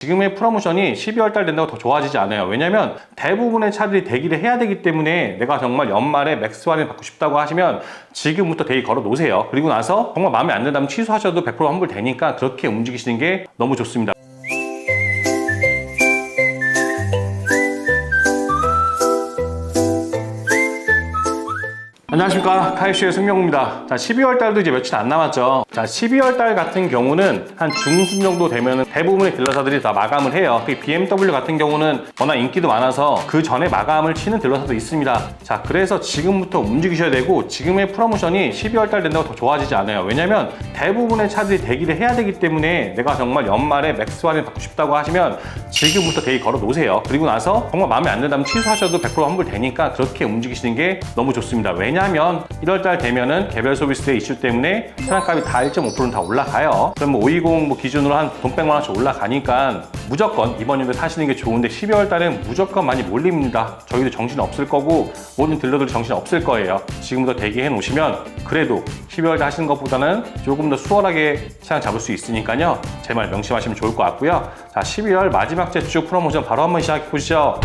지금의 프로모션이 12월 달 된다고 더 좋아지지 않아요. 왜냐면 대부분의 차들이 대기를 해야 되기 때문에 내가 정말 연말에 맥스 할인 받고 싶다고 하시면 지금부터 대기 걸어 놓으세요. 그리고 나서 정말 마음에 안 든다면 취소하셔도 100% 환불 되니까 그렇게 움직이시는 게 너무 좋습니다. 안녕하십니까. 카이슈의 승용입니다. 자 12월 달도 이제 며칠 안 남았죠. 자 12월 달 같은 경우는 한 중순 정도 되면 대부분의 딜러사들이 다 마감을 해요. BMW 같은 경우는 워낙 인기도 많아서 그 전에 마감을 치는 딜러사도 있습니다. 자 그래서 지금부터 움직이셔야 되고 지금의 프로모션이 12월 달 된다고 더 좋아지지 않아요. 왜냐면 대부분의 차들이 대기를 해야 되기 때문에 내가 정말 연말에 맥스 할인 받고 싶다고 하시면 지금부터 대기 걸어 놓으세요. 그리고 나서 정말 마음에 안 든다면 취소하셔도 100% 환불 되니까 그렇게 움직이시는 게 너무 좋습니다. 왜냐 하면 1월달 되면은 개별 소비세 이슈 때문에 차량값이 다 1.5%는 다 올라가요. 그럼 뭐 520 뭐 기준으로 한 돈 100만 원씩 올라가니까 무조건 이번 연도에 사시는 게 좋은데 12월 달엔 무조건 많이 몰립니다. 저희도 정신 없을 거고 모든 딜러들이 정신 없을 거예요. 지금부터 대기해 놓으시면 그래도 12월 달 하시는 것보다는 조금 더 수월하게 차량 잡을 수 있으니까요. 제 말 명심하시면 좋을 것 같고요. 자 12월 마지막 제주 프로모션 바로 한번 시작해 보시죠.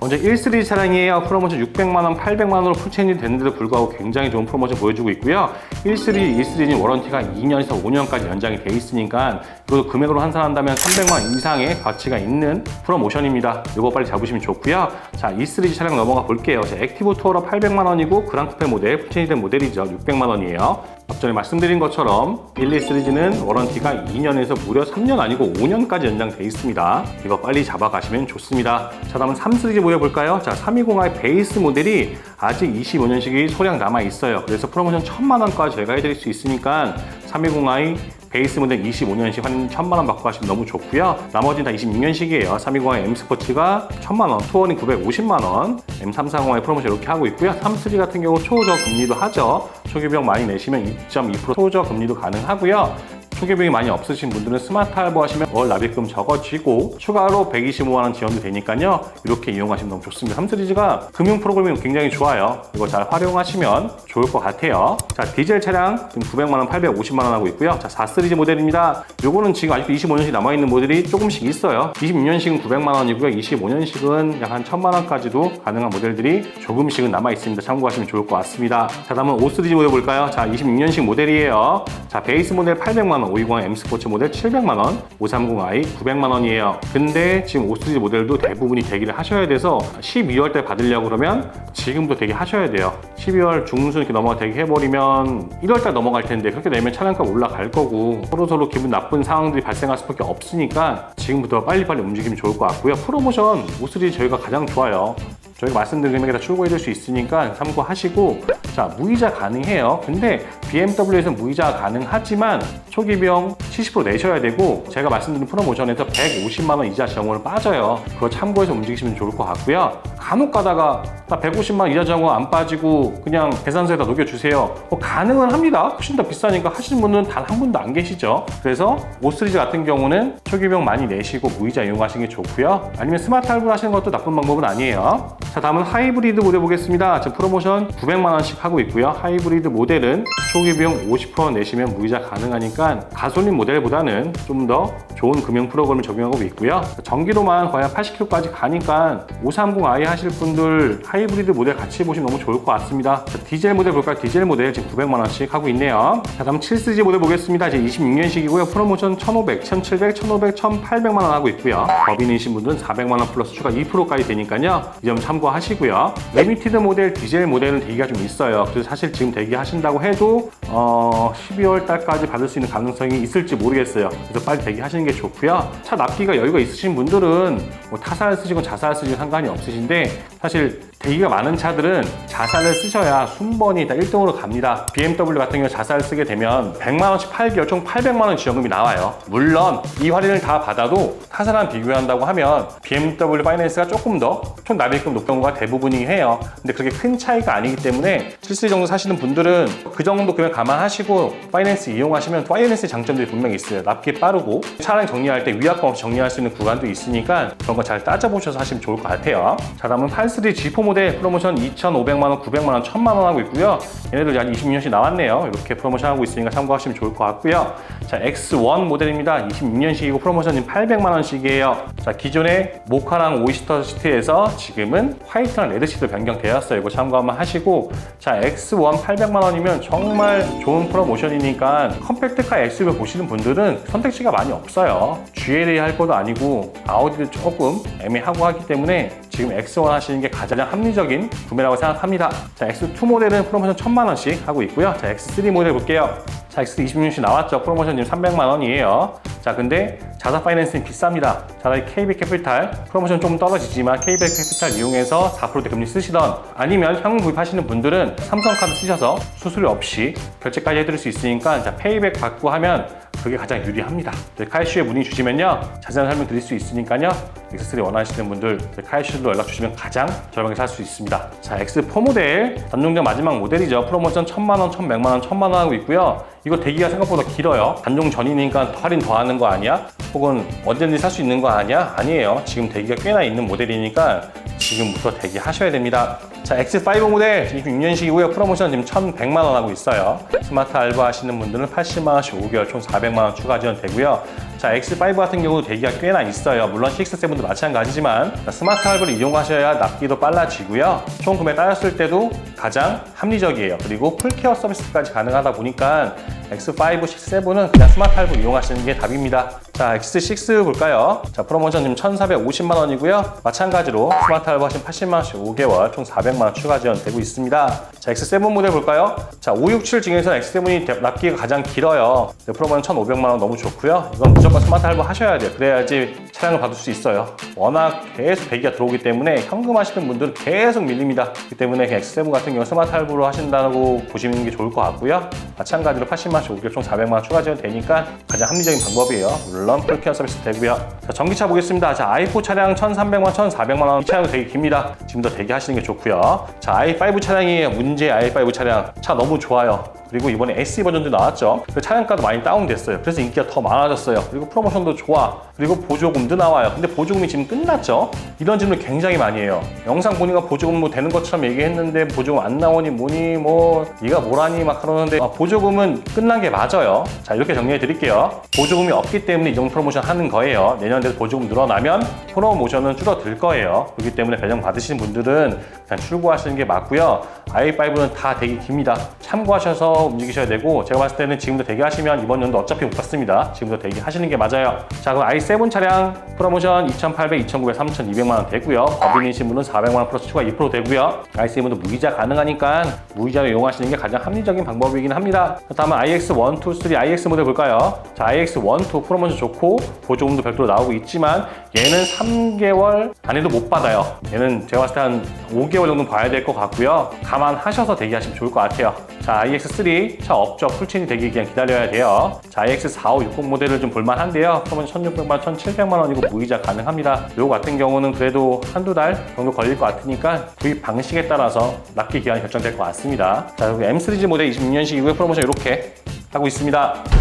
먼저 1시리즈 차량이에요. 프로모션 600만원, 800만원으로 풀체인지 됐는데도 불구하고 굉장히 좋은 프로모션 보여주고 있고요. 1시리즈, 2시리즈는 워런티가 2년에서 5년까지 연장이 돼 있으니까 이것도 금액으로 환산한다면 300만원 이상의 가치가 있는 프로모션입니다. 이거 빨리 잡으시면 좋고요. 자, 2시리즈 차량 넘어가 볼게요. 자, 액티브 투어러 800만 원이고 그랑쿠페 모델, 풀체인지 된 모델이죠. 600만 원이에요. 앞전에 말씀드린 것처럼 1, 2 시리즈는 워런티가 2년에서 무려 3년 아니고 5년까지 연장돼 있습니다. 이거 빨리 잡아가시면 좋습니다. 자, 다음은 3 시리즈 모델 볼까요? 자, 320i 베이스 모델이 아직 25년식이 소량 남아 있어요. 그래서 프로모션 1000만 원까지 저희가 해드릴 수 있으니까 320i 베이스 모델 25년식 한 1000만 원 받고 가시면 너무 좋고요. 나머지는 다 26년식이에요. 320i M 스포츠가 1000만 원, 투어링 950만 원, M340i 프로모션 이렇게 하고 있고요. 33 같은 경우 초저 금리도 하죠. 초기비용 많이 내시면 2.2% 초저 금리도 가능하고요. 초기비용이 많이 없으신 분들은 스마트 할부 하시면 월 납입금 적어지고 추가로 125만 원 지원도 되니까요. 이렇게 이용하시면 너무 좋습니다. 3 시리즈가 금융 프로그램이 굉장히 좋아요. 이거 잘 활용하시면 좋을 것 같아요. 자, 디젤 차량 지금 900만 원, 850만 원 하고 있고요. 자, 4 시리즈 모델입니다. 요거는 지금 아직도 25년씩 남아 있는 모델이 조금씩 있어요. 26년식은 900만 원이고요. 25년식은 약 한 1000만 원까지도 가능한 모델들이 조금씩은 남아 있습니다. 참고하시면 좋을 것 같습니다. 자, 다음은 5 시리즈 모델 볼까요? 자, 26년식 모델이에요. 자, 베이스 모델 800만 원, 520 M 스포츠 모델 700만 원, 530i 900만 원이에요. 근데 지금 5 시리즈 모델도 대부분이 대기를 하셔야 돼서 12월 때 받으려고 그러면 지금부터 대기하셔야 돼요. 12월 중순 이렇게 넘어가 대기해버리면 1월 달 넘어갈 텐데 그렇게 되면 차량값 올라갈 거고 서로 서로 기분 나쁜 상황들이 발생할 수밖에 없으니까 지금부터 빨리빨리 움직이면 좋을 것 같고요. 프로모션 5 시리즈 저희가 가장 좋아요. 저희가 말씀드린 금액에 다 출고해 줄 수 있으니까 참고하시고 자 무이자 가능해요. 근데 BMW에서 무이자 가능하지만 초기 비용 70% 내셔야 되고 제가 말씀드린 프로모션에서 150만 원 이자 지원을 빠져요. 그거 참고해서 움직이시면 좋을 것 같고요. 간혹 가다가 나 150만 원 이자 지원 안 빠지고 그냥 계산서에다 녹여주세요. 뭐 가능은 합니다. 훨씬 더 비싸니까 하시는 분은 단 한 분도 안 계시죠. 그래서 5 시리즈 같은 경우는 초기 비용 많이 내시고 무이자 이용하시는 게 좋고요. 아니면 스마트 할부 하시는 것도 나쁜 방법은 아니에요. 자 다음은 하이브리드 모델 보겠습니다. 지금 프로모션 900만 원씩 하고 있고요. 하이브리드 모델은 초기 비용 50% 내시면 무이자 가능하니까 가솔린 모델보다는 좀 더 좋은 금융 프로그램을 적용하고 있고요. 전기로만 거의 한 80km까지 가니까 530i 하실 분들 하이브리드 모델 같이 보시면 너무 좋을 것 같습니다. 자, 디젤 모델 볼까요? 디젤 모델 지금 900만 원씩 하고 있네요. 자 다음 7시리 모델 보겠습니다. 이제 26년식이고요. 프로모션 1,500, 1,700, 1,500, 1,800만 원 하고 있고요. 법인이신 분들은 400만 원 플러스 추가 2%까지 되니까요. 이 점 참고하시고요. 리미티드 모델, 디젤 모델은 대기가 좀 있어 요. 그래서 사실 지금 대기하신다고 해도 어, 12월 달까지 받을 수 있는 가능성이 있을지 모르겠어요. 그래서 빨리 대기하시는 게 좋고요. 차 납기가 여유가 있으신 분들은 뭐 타사를 쓰시건 자사를 쓰시건 상관이 없으신데 사실 대기가 많은 차들은 자사를 쓰셔야 순번이 다 1등으로 갑니다. BMW 같은 경우 자사를 쓰게 되면 100만 원씩 8개월 총 800만 원 지원금이 나와요. 물론 이 할인을 다 받아도 타사랑 비교한다고 하면 BMW 파이낸스가 조금 더 총 납입금 높은 경우가 대부분이긴 해요. 근데 그렇게 큰 차이가 아니기 때문에 7시리 정도 사시는 분들은 그 정도 금액 감안하시고 파이낸스 이용하시면 파이낸스의 장점들이 분명히 있어요. 납기 빠르고 차량 정리할 때 위약감 없이 정리할 수 있는 구간도 있으니까 그런 거 잘 따져보셔서 하시면 좋을 것 같아요. 자, 다음은 83 G4 모델 프로모션 2,500만 원, 900만 원, 1,000만 원 하고 있고요. 얘네들 약 26년씩 나왔네요. 이렇게 프로모션 하고 있으니까 참고하시면 좋을 것 같고요. 자, X1 모델입니다. 26년식이고 프로모션 지금 800만 원씩이에요. 자, 기존의 모카랑 오이스터 시트에서 지금은 화이트랑 레드 시트 변경되었어요. 이거 참고 한번 하시고 자, X1 800만 원이면 정말 좋은 프로모션이니까 컴팩트카 SUV 보시는 분들은 선택지가 많이 없어요. GLA 할 것도 아니고 아우디도 조금 애매하고 하기 때문에 지금 X1 하시는 게 가장 합리적인 구매라고 생각합니다. 자, X2 모델은 프로모션 1000만 원씩 하고 있고요. 자, X3 모델 볼게요. 자, X 26년씩 나왔죠. 프로모션 지금 300만 원이에요. 자, 근데 자사 파이낸스는 비쌉니다. 차라리 KB 캐피탈 프로모션 좀 떨어지지만 KB 캐피탈 이용해서 4%대 금리 쓰시던 아니면 현금 구입하시는 분들은 삼성카드 쓰셔서 수수료 없이 결제까지 해드릴 수 있으니까 자, 페이백 받고 하면 그게 가장 유리합니다. 카이슈에 문의 주시면요. 자세한 설명 드릴 수 있으니까요. X3 원하시는 분들 카이슈로 연락 주시면 가장 저렴하게 살 수 있습니다. 자, X4 모델 단종된 마지막 모델이죠. 프로모션 1000만원, 1100만원, 1000만원 하고 있고요. 이거 대기가 생각보다 길어요. 단종 전이니까 할인 더 하는 거 아니야? 혹은 언제든지 살 수 있는 거 아니야? 아니에요. 지금 대기가 꽤나 있는 모델이니까 지금부터 대기하셔야 됩니다. 자, X5 모델 26년식이고요. 프로모션 지금 1,100만 원 하고 있어요. 스마트 알바 하시는 분들은 80만 원씩 5개월 총 400만 원 추가 지원 되고요. 자, X5 같은 경우도 대기가 꽤나 있어요. 물론 6, 7도 마찬가지지만 자, 스마트 할부를 이용하셔야 납기도 빨라지고요. 총 구매 따졌을 때도 가장 합리적이에요. 그리고 풀케어 서비스까지 가능하다 보니까 X5, 6, 7은 그냥 스마트 할부 이용하시는 게 답입니다. 자, X6 볼까요? 자, 프로모션 지금 1,450만 원이고요. 마찬가지로 스마트 할부 하신 80만 원씩 5개월 총 400만 원 추가 지원되고 있습니다. 자, X7 모델 볼까요? 자, 567 중에서 X7이 납기가 가장 길어요. 네, 프로모션 1,500만 원 너무 좋고요. 이건 무조건 스마트 할부 하셔야 돼요. 그래야지 차량을 받을 수 있어요. 워낙 계속 대기가 들어오기 때문에 현금 하시는 분들은 계속 밀립니다. 그렇기 때문에 그냥 X7 같은 경우 스마트 할부로 하신다고 보시는 게 좋을 것 같고요. 마찬가지로 80만 원씩 5개월 총 400만 원 추가 지원 되니까 가장 합리적인 방법이에요. 물론 풀케어 서비스 되고요. 자, 전기차 보겠습니다. 자, i4 차량 1,300만 원, 1,400만 원. 이 차량도 되게 깁니다. 지금도 대기하시는 게 좋고요. 자, i5 차량이에요. 문제 i5 차량. 차 너무 좋아요. 그리고 이번에 SE 버전도 나왔죠. 그 차량가도 많이 다운됐어요. 그래서 인기가 더 많아졌어요. 그리고 프로모션도 좋아. 그리고 보조금도 나와요. 근데 보조금이 지금 끝났죠. 이런 질문 굉장히 많이 해요. 영상 보니까 보조금 뭐 되는 것처럼 얘기했는데 보조금 안 나오니 뭐니 뭐 네가 뭐라니 막 그러는데 아, 보조금은 끝난 게 맞아요. 자 이렇게 정리해 드릴게요. 보조금이 없기 때문에 이 정도 프로모션 하는 거예요. 내년 돼서 보조금 늘어나면 프로모션은 줄어들 거예요. 그렇기 때문에 배정 받으시는 분들은 그냥 출고하시는 게 맞고요. i5는 다 되게 깁니다. 참고하셔서 움직이셔야 되고 제가 봤을 때는 지금도 대기하시면 이번 연도 어차피 못 받습니다. 지금도 대기하시는 게 맞아요. 자 그럼 i7 차량 프로모션 2,800, 2,900, 3,200만 원 되고요. 법인이신 분은 400만 원 플러스 추가 2% 되고요. i7도 무이자 가능하니까 무이자로 이용하시는 게 가장 합리적인 방법이긴 합니다. 다음은 iX 1, 2, 3 iX 모델 볼까요? 자 iX 1, 2 프로모션 좋고 보조금도 별도로 나오고 있지만 얘는 3개월 안에도 못 받아요. 얘는 제가 봤을 때 한 5개월 정도 봐야 될 것 같고요. 감안하셔서 대기하시면 좋을 것 같아요. 자, iX3 차 업적 풀친이 되기 그냥 기다려야 돼요. 자, iX4, 5, 60 모델을 좀 볼만한데요. 그러면 1,600만 원, 1,700만 원이고 무이자 가능합니다. 요거 같은 경우는 그래도 한두 달 정도 걸릴 것 같으니까 구입 방식에 따라서 납기 기한이 결정될 것 같습니다. 자, 그리고 M3G 모델 26년식 이후에 프로모션 이렇게 하고 있습니다.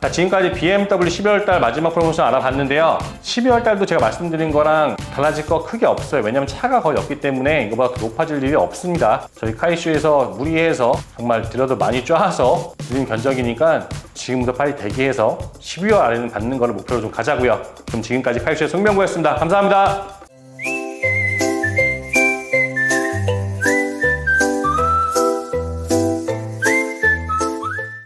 자, 지금까지 BMW 12월 달 마지막 프로모션 알아봤는데요. 12월 달도 제가 말씀드린 거랑 달라질 거 크게 없어요. 왜냐면 차가 거의 없기 때문에 이거보다 더 높아질 일이 없습니다. 저희 카이슈에서 무리해서 정말 들여도 많이 쪼아서 드린 견적이니까 지금부터 빨리 대기해서 12월 안에는 받는 거를 목표로 좀 가자고요. 그럼 지금까지 카이슈의 송명구였습니다. 감사합니다.